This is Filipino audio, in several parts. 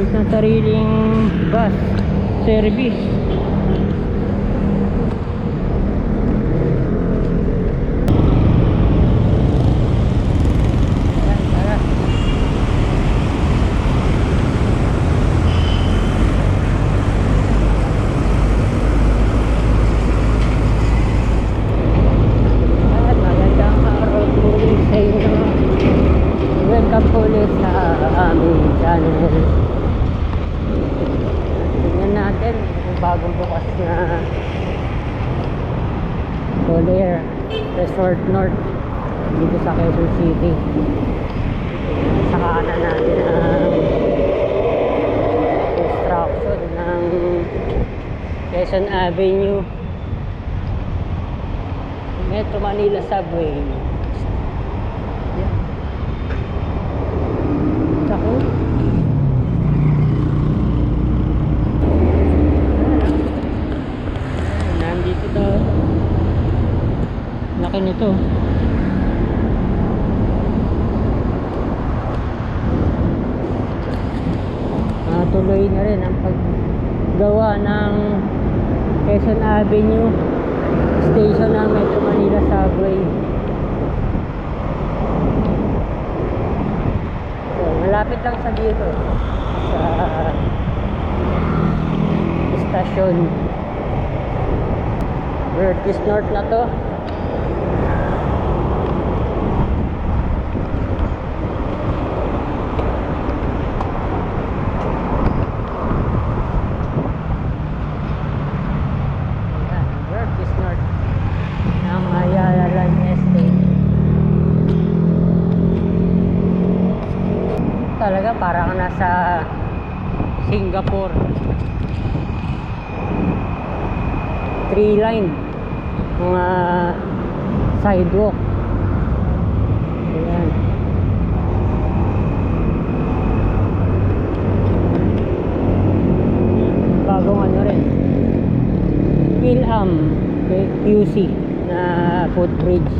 Ng sariling bus service. Ayan, tara. Ayan, magandang araw po ulit sa inyo. Welcome po ulit sa aming channel. Tingnan natin yung bagong bukas na Soler Resort North dito sa Quezon City. Sa kanan natin ang construction ng Quezon Avenue Metro Manila Subway. Yan. Ako. Nandito to. Laki nito. Ah, tuloy na rin ang paggawa ng Quezon Avenue station ng Metro Manila Subway. So, malapit lang sa dito sa stasyon. Vertis North na to. Ayan, Vertis North ng Ayala Land Estate. Talaga parang nasa Singapore. Three line mga sidewalk. Ayan. Bagong ano rin. Philham QC na footbridge.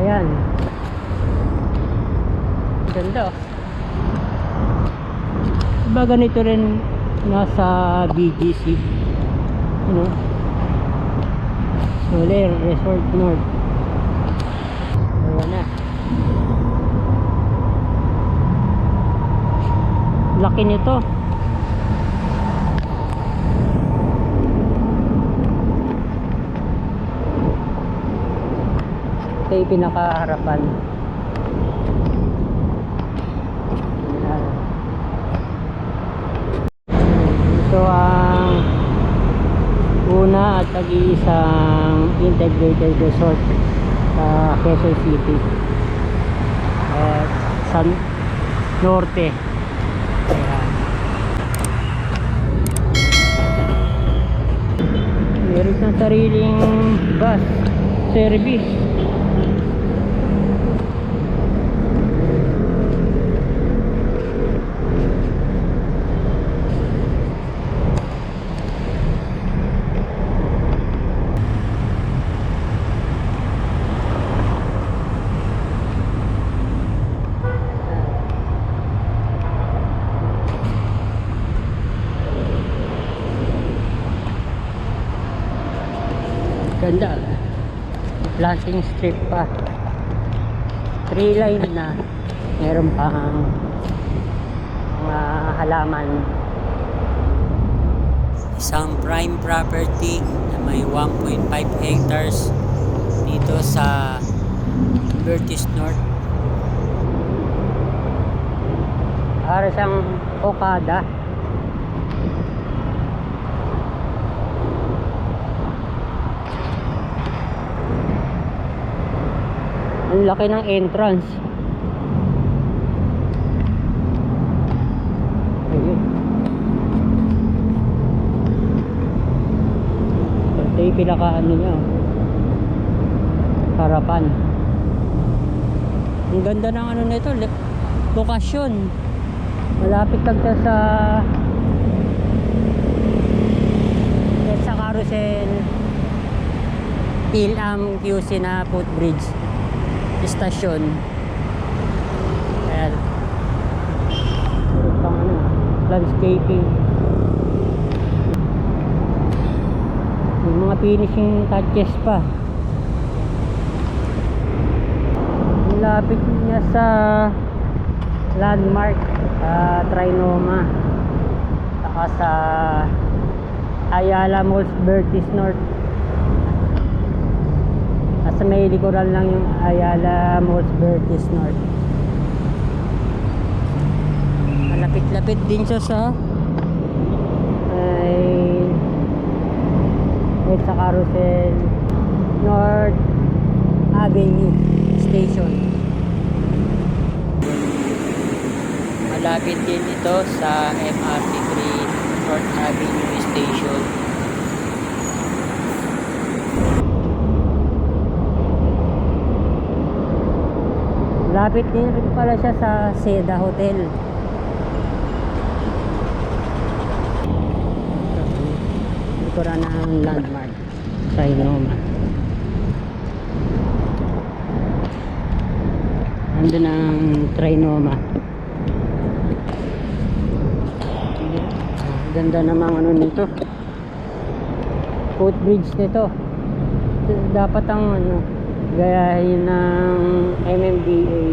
Ayan. Ganda. oh. Diba ganito rin nasa BGC? Ano? Soler Resort North. Ayan na. Laki nito. Ito yung pinakaharapan. Ayan. Ito ang una at nag-iisang integrated resort sa Quezon City. At sa norte. Ayan. Meron ng sariling bus service. Ganda. Planting strip pa. Three line na. Meron pang mga halaman. Isang prime property na may 1.5 hectares dito sa Vertis North. Para siyang Okada. Ang laki ng entrance. Ayun. Ito yung pinaka ano niya. oh. Harapan. Ang ganda ng ano nito. Lokasyon. Malapit lang siya sa sa carousel Philam QC na footbridge istasyon ayan. Puro pang ano landscaping. May mga finishing touches pa. Lapit niya sa landmark uh, Trinoma. Saka sa Ayala Malls Bertis North nasa may likuran lang yung Ayala Malls Vertis North. Malapit-lapit din siya sa ay ay sa Carousel North Avenue Station. Malapit din ito sa MRT3 North Avenue Station Lapit din rin pala siya sa Seda Hotel. Likuran ng landmark. Trinoma. Nandun ang Trinoma. Ganda namang ano nito. Footbridge nito. Dapat ang ano, gayahin ng MMDA.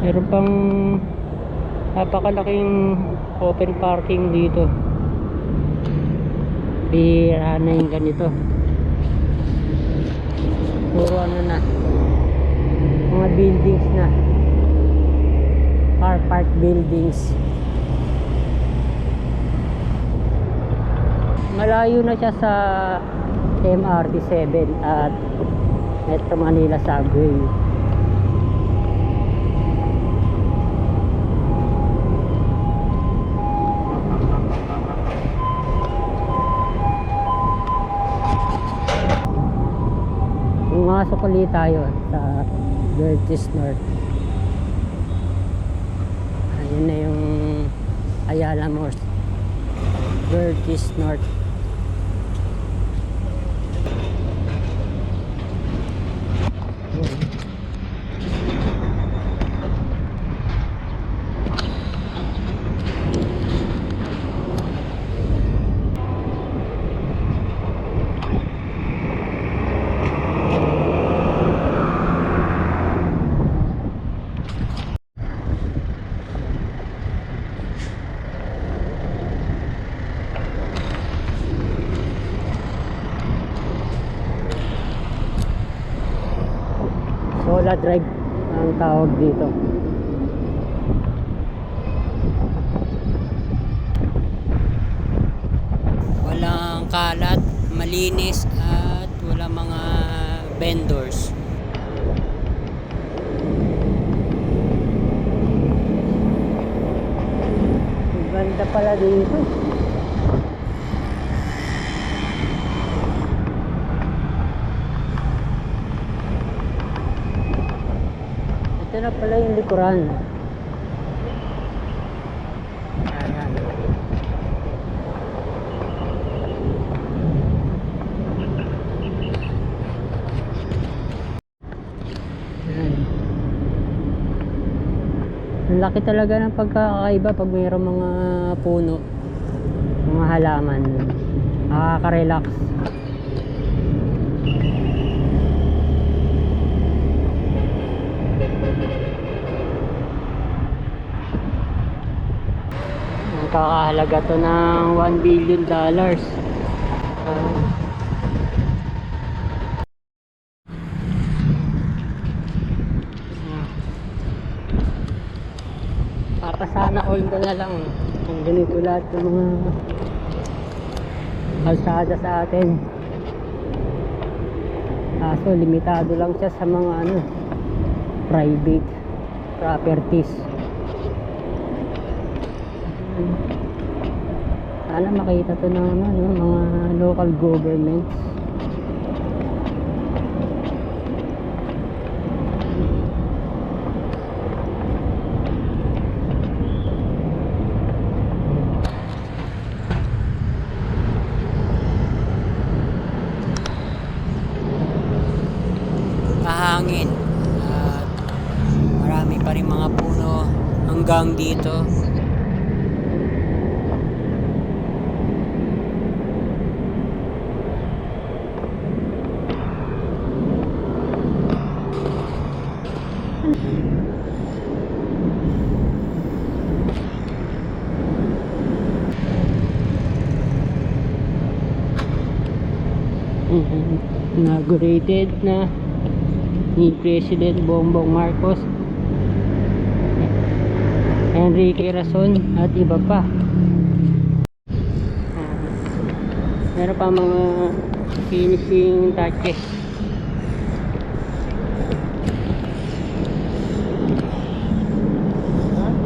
Meron pang napakalaking open parking dito. Bihira na yung ganito. Puro ano na. Mga buildings na. Car park buildings. Malayo na siya sa MRT 7 at Metro Manila Subway. Pumasok ulit tayo sa Vertis North. Ayun na yung Ayala Malls. Vertis North. Solar drive ang tawag dito. Walang kalat, malinis at wala mga vendors. Ganda pala dito. Ito na pala yung likuran. Ayan. Ayan. Ang laki talaga ng pagkakaiba pag mayroong mga puno, mga halaman. Nakaka-relax. Nakakahalaga to ng 1 billion dollars. Ah. Papasana all ko na lang kung ganito lahat ng mga kalsada sa atin. Kaso limitado lang siya sa mga ano private properties sana makita to ng ano, no, mga local governments. Hangin at marami pa rin mga puno hanggang dito. Inaugurated na ni President Bongbong Marcos. Enrique Rason at iba pa. Ah, meron pa mga finishing touches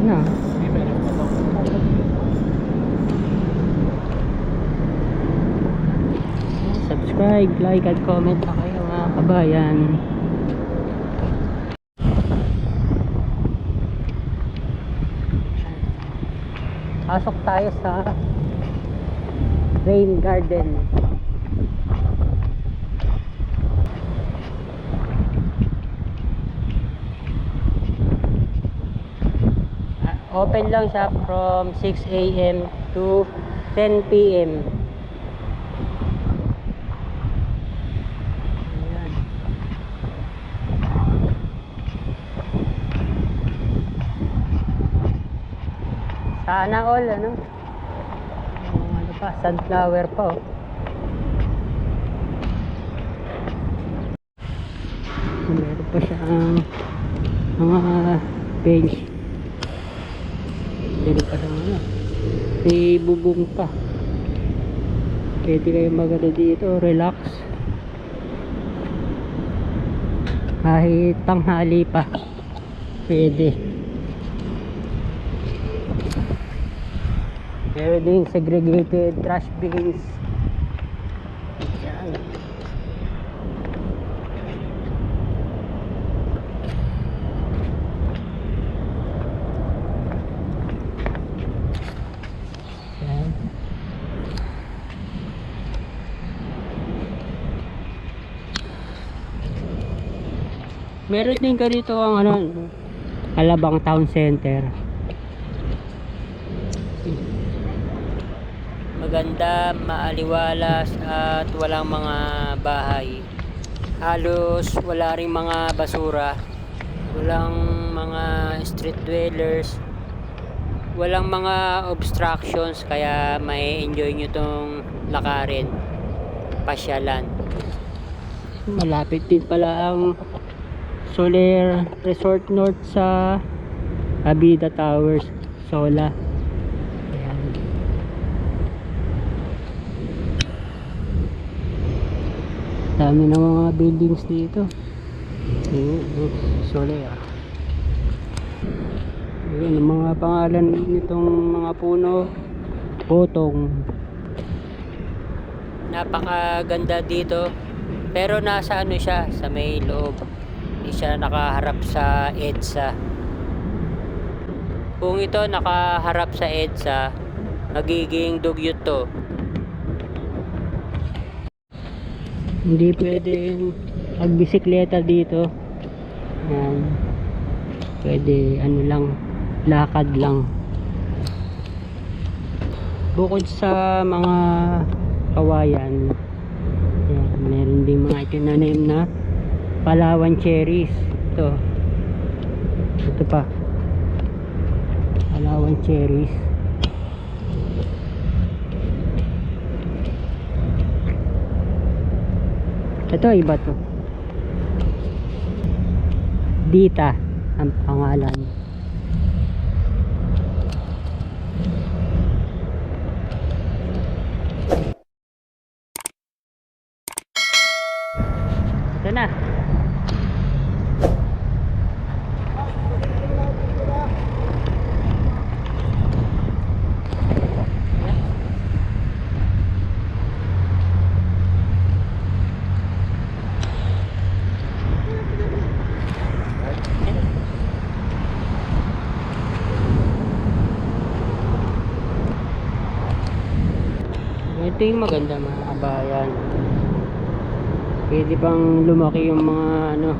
na subscribe, like at comment pa kayo mga kabayan pasok tayo sa rain garden Ah, open lang siya from 6 a.m. to 10 p.m. Ayan. Sana all ano. Yung ano pa, sunflower pa oh. Meron pa siyang mga bench. Meron pa siyang ano. May bubong pa. Pwede kayo magano dito, relax. Kahit tanghali pa. Pwede. Meron din segregated trash bins. Yan. Meron din ganito ang ano, Alabang Town Center. Maganda, maaliwalas at walang mga bahay. Halos wala ring mga basura. Walang mga street dwellers. Walang mga obstructions kaya may enjoy nyo tong lakarin. Pasyalan. Malapit din pala ang Soler Resort North sa Abida Towers, Sola. Ayan. Dami ng mga buildings dito. Ayan, Soler. Ayan, ang mga pangalan nitong mga puno. Potong. Napakaganda dito. Pero nasa ano siya, sa may loob. Hindi siya nakaharap sa EDSA. Kung ito nakaharap sa EDSA, magiging dugyot to. Hindi pwedeng magbisikleta dito. Yan. Pwede ano lang, lakad lang. Bukod sa mga kawayan, yan, meron din mga itinanim na Palawan cherries. Ito. Ito pa. Palawan cherries. Ito iba to. Dita ang pangalan. Ito na. ito yung maganda mga kabayan. Pwede pang lumaki yung mga ano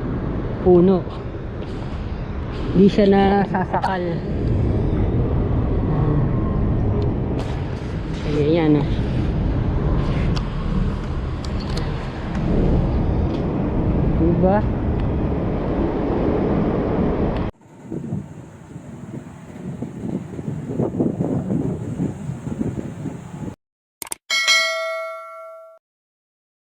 puno. Hindi siya nasasakal. Ah. Ayan yan ah. Diba?